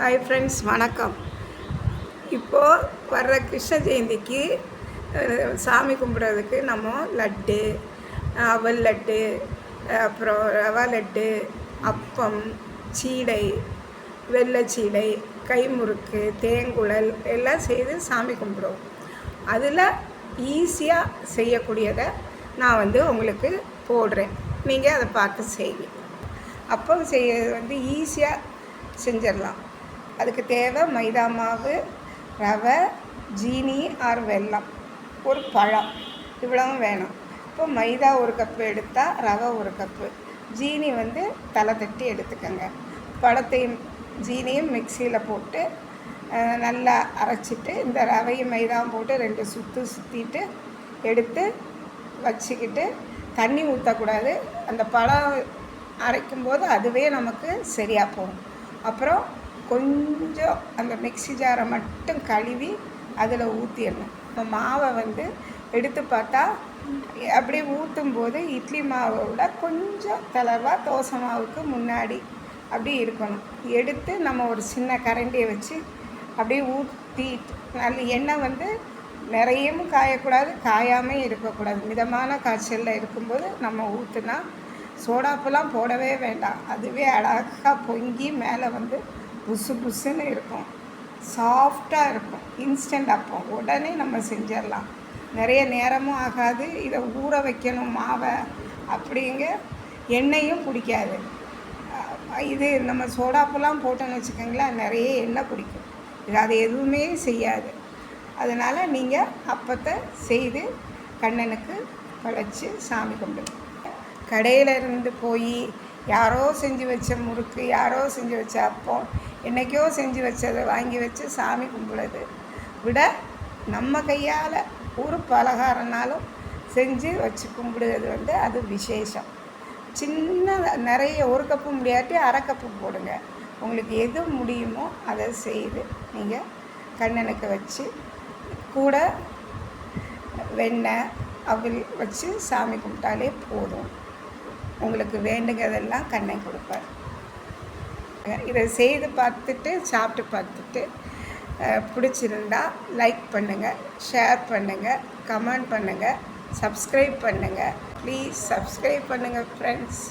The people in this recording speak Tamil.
ஹாய் ஃப்ரெண்ட்ஸ் வணக்கம். இப்போது வர்ற கிருஷ்ண ஜெயந்திக்கு சாமி கும்பிட்றதுக்கு நம்ம லட்டு அவல் லட்டு அப்புறம் ரவா லட்டு அப்பம் சீடை வெள்ளச்சீடை கைமுறுக்கு தேங்குழல் எல்லாம் செய்து சாமி கும்பிடுவோம் அதில் ஈஸியாக செய்யக்கூடியதை நான் வந்து உங்களுக்கு போடுறேன். நீங்கள் அதை பார்த்து செய்யுங்க. அப்பம் செய்யறது வந்து ஈஸியாக செஞ்சிடலாம். அதுக்கு தேவை மைதா மாவு ரவை ஜீனி ஆர் வெல்லம். ஒரு பழம். இவ்வளவும் வேணும். இப்போ மைதா ஒரு கப்பு எடுத்தால் ரவை ஒரு கப்பு ஜீனி வந்து தலை தட்டி எடுத்துக்கோங்க. பழத்தையும் ஜீனியும் மிக்சியில் போட்டு நல்லா அரைச்சிட்டு இந்த ரவையும் மைதாவும் போட்டு ரெண்டு சுற்று சுற்றிட்டு எடுத்து வச்சுக்கிட்டு தண்ணி ஊற்றக்கூடாது அந்த பழம் அரைக்கும்போது அதுவே நமக்கு சரியாக போகும். அப்புறம் கொஞ்சம் அந்த மிக்ஸி ஜாரை மட்டும் கழுவி அதில் ஊற்றிடணும். இப்போ மாவை வந்து எடுத்து பார்த்தா அப்படியே ஊற்றும் போது இட்லி மாவை விட கொஞ்சம் தளர்வாக தோசை மாவுக்கு முன்னாடி அப்படி இருக்கணும். எடுத்து நம்ம ஒரு சின்ன கரண்டியை வச்சு அப்படியே ஊற்றி நல்ல எண்ணெய் வந்து நிறையவும் காயக்கூடாது காயாமல் இருக்கக்கூடாது. மிதமான காய்ச்சலில் இருக்கும்போது நம்ம ஊற்றுனா சோடாப்பெல்லாம் போடவே வேண்டாம். அதுவே அழகாக பொங்கி மேலே வந்து புசு புசுன்னு இருக்கும். சாஃப்டாக இருக்கும். இன்ஸ்டன்ட் அப்பம் உடனே நம்ம செஞ்சிடலாம். நிறைய நேரமும் ஆகாது. இதை ஊற வைக்கணும் மாவை அப்படிங்க எண்ணெயும் பிடிக்காது. இது நம்ம சோடாப்பெல்லாம் போட்டோன்னு வச்சுக்கோங்களேன் நிறைய எண்ணெய் பிடிக்கும். இது அது எதுவுமே செய்யாது. அதனால் நீங்கள் அப்பத்தை செய்து கண்ணனுக்கு படைச்சு சாமி கும்பிடுங்க. கடையில் இருந்து போய் யாரோ செஞ்சு வச்ச முறுக்கு யாரோ செஞ்சு வச்ச அப்பம் என்னைக்கோ செஞ்சு வச்சதை வாங்கி வச்சு சாமி கும்பிடுறது விட நம்ம கையால் ஒரு பலகாரனாலும் செஞ்சு வச்சு கும்பிடுறது வந்து அது விசேஷம். சின்ன நிறைய ஒரு கப்பு முடியாட்டி அரை கப்பு போடுங்க. உங்களுக்கு எது முடியுமோ அதை செய்து நீங்கள் கண்ணனுக்கு வச்சு கூட வெண்ணெய் அவள் வச்சு சாமி கும்பிட்டாலே போதும். உங்களுக்கு வேண்டுங்கிறதெல்லாம் கண்ணை கொடுப்பார். இதை செய்து பார்த்துட்டு சாப்பிட்டு பார்த்துட்டு பிடிச்சிருந்தா லைக் பண்ணுங்கள் ஷேர் பண்ணுங்கள் கமெண்ட் பண்ணுங்கள் சப்ஸ்கிரைப் பண்ணுங்கள் ப்ளீஸ் சப்ஸ்கிரைப் பண்ணுங்கள் ஃப்ரெண்ட்ஸ்